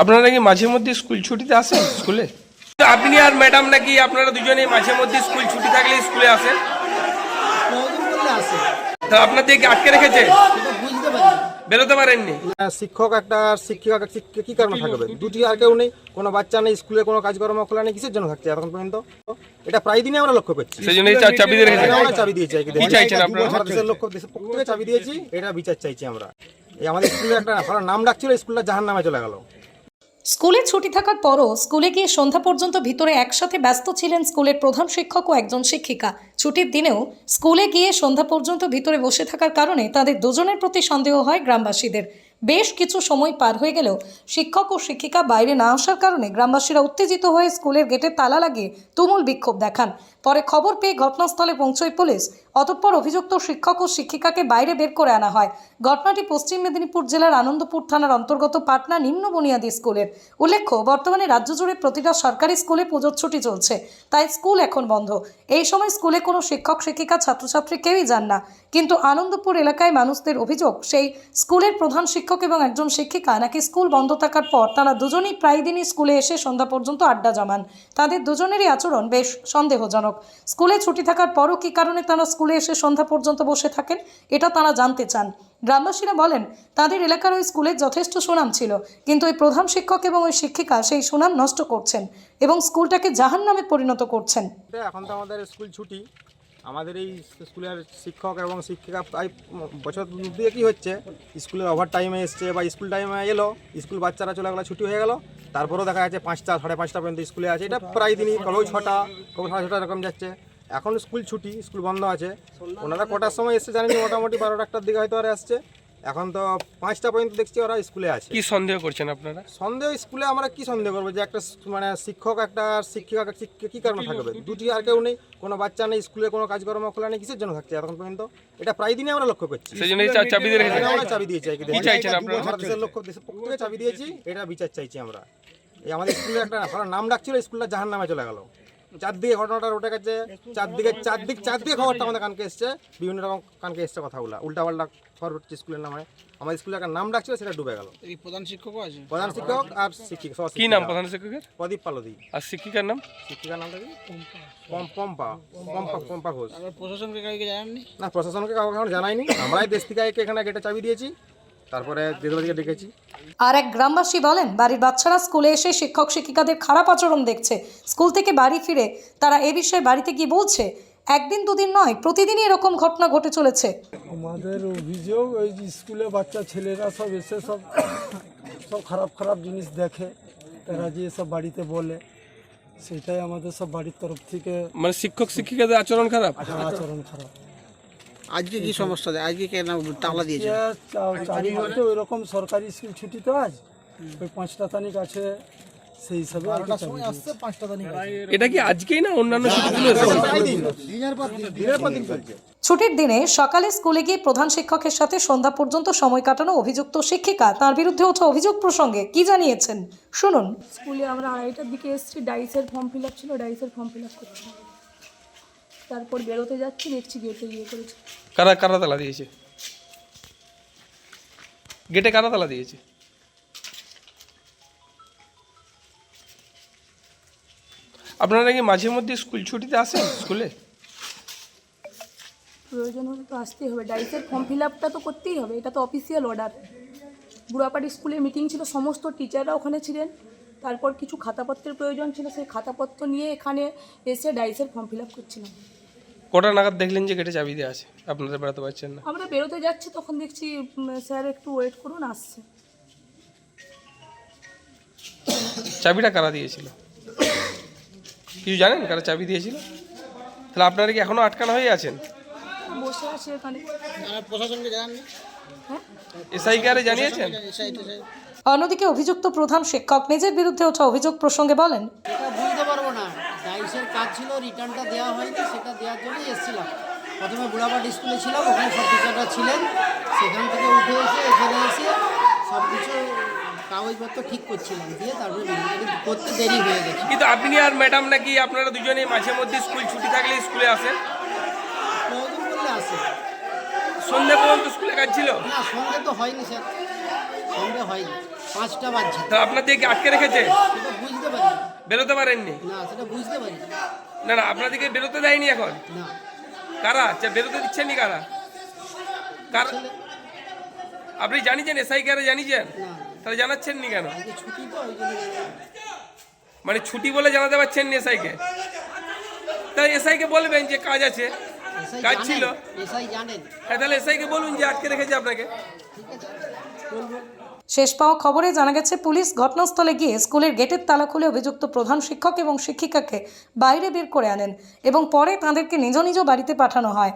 আপনারা কি মাঝে মধ্যে স্কুল ছুটিতে আসেন স্কুলে? আপনি আর ম্যাডাম নাকি আপনারা দুজনেই মাঝে মধ্যে স্কুল ছুটি থাকলে স্কুলে আসেন? আসে তা আটকে রেখেছে? বেরোতে পারেননি? শিক্ষক একটা আর শিক্ষিকা একটা শিক্ষক কি কারণে থাকবে? দুটি আর কেউ নেই কোনো বাচ্চা নেই স্কুলে কোনো কাজকর্ম খোলা নেই কিসের জন্য থাকছে এখন পর্যন্ত? এটা প্রায় দিনই আমরা লক্ষ্য করছি। সেই জন্যই চাবি দিয়ে রেখেছে। আমরা চাবি দিয়েছি আর কি। কি চাইছেন আপনারা? আমরা দেশের লক্ষ্য দেশের পক্ষ থেকে চাবি দিয়েছি এটা বিচার চাইছি আমরা। এই আমাদের স্কুলে একটা নাম ডাকছিল স্কুলটা জাহান নামে চলে গেল। স্কুলে ছুটি থাকার পরও স্কুলে গিয়ে সন্ধ্যা পর্যন্ত ভিতরে একসাথে ব্যস্ত ছিলেন স্কুলের প্রধান শিক্ষক ও একজন শিক্ষিকা। ছুটির দিনেও স্কুলে গিয়ে সন্ধ্যা পর্যন্ত ভিতরে বসে থাকার কারণে তাদের দুজনের প্রতি সন্দেহ হয় গ্রামবাসীদের। বেশ কিছু সময় পার হয়ে গেলেও শিক্ষক ও শিক্ষিকা বাইরে না আসার কারণে গ্রামবাসীরা উত্তেজিত হয়ে স্কুলের গেটে তালা লাগিয়ে তুমুল বিক্ষোভ দেখান। পরে খবর পেয়ে ঘটনাস্থলে পৌঁছয় পুলিশ। অতঃপর অভিযুক্ত শিক্ষক ও শিক্ষিকাকে বাইরে বের করে আনা হয়। ঘটনাটি পশ্চিম মেদিনীপুর জেলার আনন্দপুর থানার অন্তর্গত পাটনা নিম্ন বুনিয়াদী স্কুলের। উল্লেখ্য, বর্তমানে রাজ্য জুড়ে প্রতিটা সরকারি স্কুলে পুজোর ছুটি চলছে, তাই স্কুল এখন বন্ধ। এই সময় স্কুলে কোনো শিক্ষক, শিক্ষিকা, ছাত্রছাত্রী কেউই যান না। কিন্তু আনন্দপুর এলাকায় মানুষদের অভিযোগ, সেই স্কুলের প্রধান শিক্ষক এবং একজন শিক্ষিকা নাকি স্কুল বন্ধ থাকার পর তারা দুজনেই প্রায় দিনই স্কুলে এসে সন্ধ্যা পর্যন্ত আড্ডা জমান। তাদের দুজনেরই আচরণ বেশ সন্দেহজনক। স্কুলে ছুটি থাকার পরও কী কারণে তারা স্কুলে এসে সন্ধ্যা পর্যন্ত বসে থাকেন, এটা তারা জানতে চান। গ্রামবাসীরা বলেন, তাদের এলাকার ওই স্কুলের যথেষ্ট সুনাম ছিল, কিন্তু ওই প্রধান শিক্ষক এবং ওই শিক্ষিকা সেই সুনাম নষ্ট করছেন এবং স্কুলটাকে জাহান নামে পরিণত করছেন। এখন তো আমাদের স্কুল ছুটি। আমাদের এই স্কুলের শিক্ষক এবং শিক্ষিকা প্রায় বছর দিয়ে কি হচ্ছে। স্কুলের ওভার টাইমে এসছে বা স্কুল টাইমে এলো, স্কুল বাচ্চারা চলে গেলো, ছুটি হয়ে গেল। তারপরেও দেখা যাচ্ছে পাঁচটা, সাড়ে পাঁচটা পর্যন্ত স্কুলে আছে। এটা প্রায় দিনই, কবে ছটা, কবে সাড়ে ছটা এরকম যাচ্ছে। এখন স্কুল ছুটি স্কুল বন্ধ আছে। ওনারা কটার সময় এসছে জানেন না, মোটামুটি বারোটা একটার দিকে হয়তো ওরা আসছে। এখন তো পাঁচটা পর্যন্ত দেখছি ওরা স্কুলে আছে। কি সন্দেহ করছেন আপনারা? সন্দেহ স্কুলে আমরা কি সন্দেহ করব যে একটা মানে শিক্ষক একটা আর শিক্ষিকা কি কারণে থাকবে? দুটি আর কেউ নেই কোনো বাচ্চা নেই স্কুলে কোনো কাজকর্ম খোলা নেই কিসের জন্য থাকছে এখন পর্যন্ত? এটা প্রায় দিনই আমরা লক্ষ্য করছি। সেই জন্যই চা- চাবি দিয়ে আমরা চাবি দিয়েছি আর দেশের লক্ষ্য দেশের পক্ষ থেকে চাবি দিয়েছি এটা বিচার চাইছি আমরা। এই আমাদের স্কুলে একটা নাম ডাকছিল স্কুলটা জাহান নামে চলে গেল। চারদিকে ঘটনাটা রটে গেছে চারদিকে চারদিক চারদিকে খবরটা আমাদের কানকে এসছে বিভিন্ন রকম কানকে এসছে কথাগুলো উল্টা পাল্টা খবর হচ্ছে স্কুলের নামে। আমাদের স্কুলে একটা নাম ডাকছিল সেটা ডুবে গেল। এই প্রধান শিক্ষকও আছে? প্রধান শিক্ষক আর শিক্ষিকা কি নাম প্রধান শিক্ষকের? প্রদীপ পালদি। আর শিক্ষিকার নাম? শিক্ষিকার নামটা কি? পম- পম্পা। পম্পা পম্পা ঘোষ। প্রশাসনকে কাউকে জানাননি? না প্রশাসনকে কাউকে এখন জানাইনি। আমরাই দেশ থেকে এখানে গেটে চাবি দিয়েছি। তারপরে যেগুলো দিকে ডেকেছি। আর এক গ্রামবাসী বলেন বাড়ির বাচ্চারা স্কুলে এসে শিক্ষক শিক্ষিকাদের খারাপ আচরণ দেখছে। স্কুল থেকে বাড়ি ফিরে তারা এ বিষয়ে বাড়িতে গিয়ে বলছে একদিন দুদিন নয় প্রতিদিনই এরকম ঘটনা ঘটে চলেছে। আমাদের অভিযোগ ওই যে স্কুলে বাচ্চা ছেলেরা সব এসে সব সব খারাপ খারাপ জিনিস দেখে তারা যে সব বাড়িতে বলে সেটাই আমাদের সব বাড়ির তরফ থেকে মানে শিক্ষক শিক্ষিকাদের আচরণ খারাপ? আচরণ খারাপ। আজকে কি সমস্যা দেয়? আজকে কেন তালা দিয়েছে এ চা- ওই রকম সরকারি স্কুল ছুটি তো আজ। ওই পাঁচটা তারিখ আছে সেই হিসাবে আর কি চাবি দিয়েছি। এটা কি আজকেই না অন্যান্য ছুটির দিনে সকালে স্কুলে গিয়ে প্রধান শিক্ষকের সাথে সন্ধ্যা পর্যন্ত সময় কাটানো অভিযুক্ত শিক্ষিকা তার বিরুদ্ধে ওঠা অভিযোগ প্রসঙ্গে কি জানিয়েছেন? শুনুন। স্কুলে আমরা আড়াইটার দিকে এসেছি ডাইসের ফর্ম ফিল আপ ছিল ডাইসের ফর্ম ফিল আপ করছিলাম তারপর বেরোতে যাচ্ছি দেখছি গেটে গিয়ে করেছে। কারা কারা তালা দিয়েছে? গেটে কারা তালা দিয়েছে? আপনারা কি মাঝে মধ্যে স্কুল ছুটিতে আসেন স্কুলে? প্রয়োজন হলে তো আসতেই হবে। ডাইসের ফর্ম ফিল আপটা তো করতেই হবে এটা তো অফিসিয়াল অর্ডার বুড়াপাড়ি স্কুলে মিটিং ছিল সমস্ত টিচাররা ওখানে ছিলেন। তারপর কিছু খাতাপত্রের প্রয়োজন ছিল সেই খাতাপত্র নিয়ে এখানে এসে ডাইসের ফর্ম ফিল আপ করছিলাম। কটা নাগাদ দেখলেন যে গেটে চাবি দিয়ে আছে? আপনারা বেরোতে পারছেন না। আমরা বেরোতে যাচ্ছি তখন দেখছি স্যার একটু ওয়েট করুন আসছে। চাবিটা কারা দিয়েছিল? কিছু জানেন কারা চাবি দিয়েছিল? তাহলে আপনারা কি এখনও আটকানো হয়ে আছেন? বসে আছে এখানে। প্রশাসনকে জানাননি? হ্যাঁ? এসআই কারে জানিয়েছেন? এসআই অন্যদিকে অভিযুক্ত প্রধান শিক্ষক নিজের বিরুদ্ধে ওঠা অভিযোগ প্রসঙ্গে বলেন এটা বুঝতে পারব না ডাইসের কাজ ছিল রিটার্নটা দেওয়া হয়নি সেটা দেওয়ার জন্যই এসেছিলাম। প্রথমে বুড়াবাট স্কুলে ছিলাম ওখানে সব টিচাররা ছিলেন। সেখান থেকে উঠে এসে এখানে এসে সব কিছু কাগজপত্র ঠিক করছিলাম দিয়ে তারপরে করতে দেরি হয়ে গেছে। কিন্তু আপনি আর ম্যাডাম নাকি আপনারা দুজনেই মাঝে মধ্যে স্কুল ছুটি থাকলে স্কুলে আসেন? প্রয়োজন বললে আসে। সন্ধ্যে পর্যন্ত স্কুলে কাজ ছিল? না সঙ্গে তো হয়নি স্যার। সঙ্গে হয়নি। পাঁচটা বাজছে। তা আপনাদেরকে আটকে রেখেছে? সেটা বুঝতে পারি বেরোতে পারেননি? না সেটা বুঝতে পারি না না আপনাদেরকে বেরোতে দেয়নি এখন? না। কারা? আচ্ছা বেরোতে দিচ্ছেননি কারা? কার আপনি জানিছেন এসআই কারা জানিছেন তাহলে জানাচ্ছেন নি কেন ছুটি তো মানে ছুটি বলে জানাতে পারছেন নি এসআইকে? তাহলে এসআইকে বলবেন যে কাজ আছে কাজ ছিল। এসআই জানেন। হ্যাঁ তাহলে এসআইকে বলুন যে আটকে রেখেছে আপনাকে। ঠিক আছে বলব। শেষ পাওয়া খবরে জানা গেছে, পুলিশ ঘটনাস্থলে গিয়ে স্কুলের গেটের তালা খুলে অভিযুক্ত প্রধান শিক্ষক এবং শিক্ষিকাকে বাইরে বের করে আনেন এবং পরে তাঁদেরকে নিজ নিজ বাড়িতে পাঠানো হয়।